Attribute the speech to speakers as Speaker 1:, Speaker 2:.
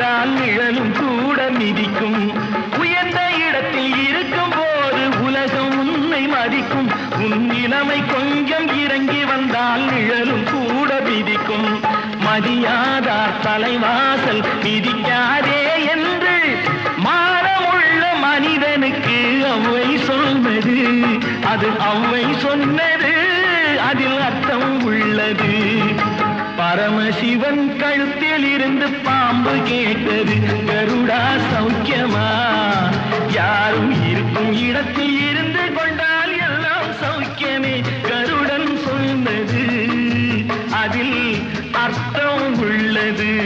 Speaker 1: உயர்ந்தால் நிழலும் கூட மிதிக்கும். உயர்ந்த இடத்தில் இருக்கும் போது உலகம் உன்னை மதிக்கும். உன் நிலைமை கொஞ்சம் இறங்கி வந்தால் நிழலும் கூட மிதிக்கும். மதியாதார் தலைவாசல் மிதிக்காதே என்று மானமுள்ள மனிதனுக்கு அவ்வை சொன்னது. அது அவ்வை சொன்னது அதில் அர்த்தம் உள்ளது. பரமசிவன் கழுத்தில் இருந்து பாம்பு கீழ் இடத்தில் இருந்து கொண்டால் எல்லாம் சௌக்கியமே. கருடன் சொன்னது அதில் அர்த்தம் உள்ளது.